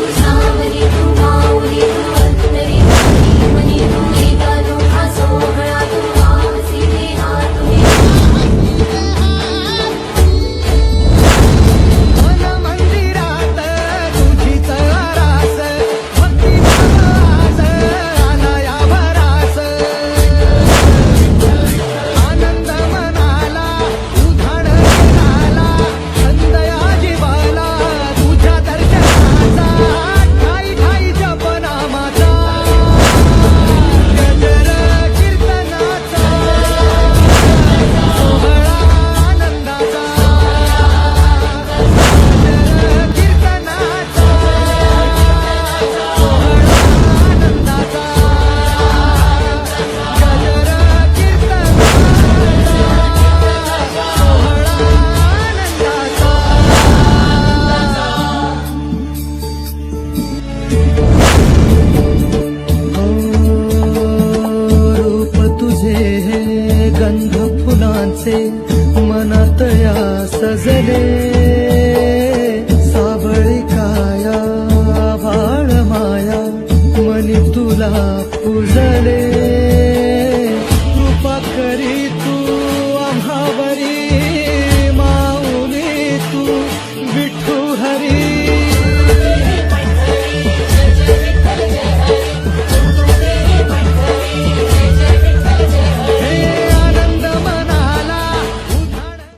네. वासे मनात या सजले। साबळी काया भाळ माया मनी तुला पुजले।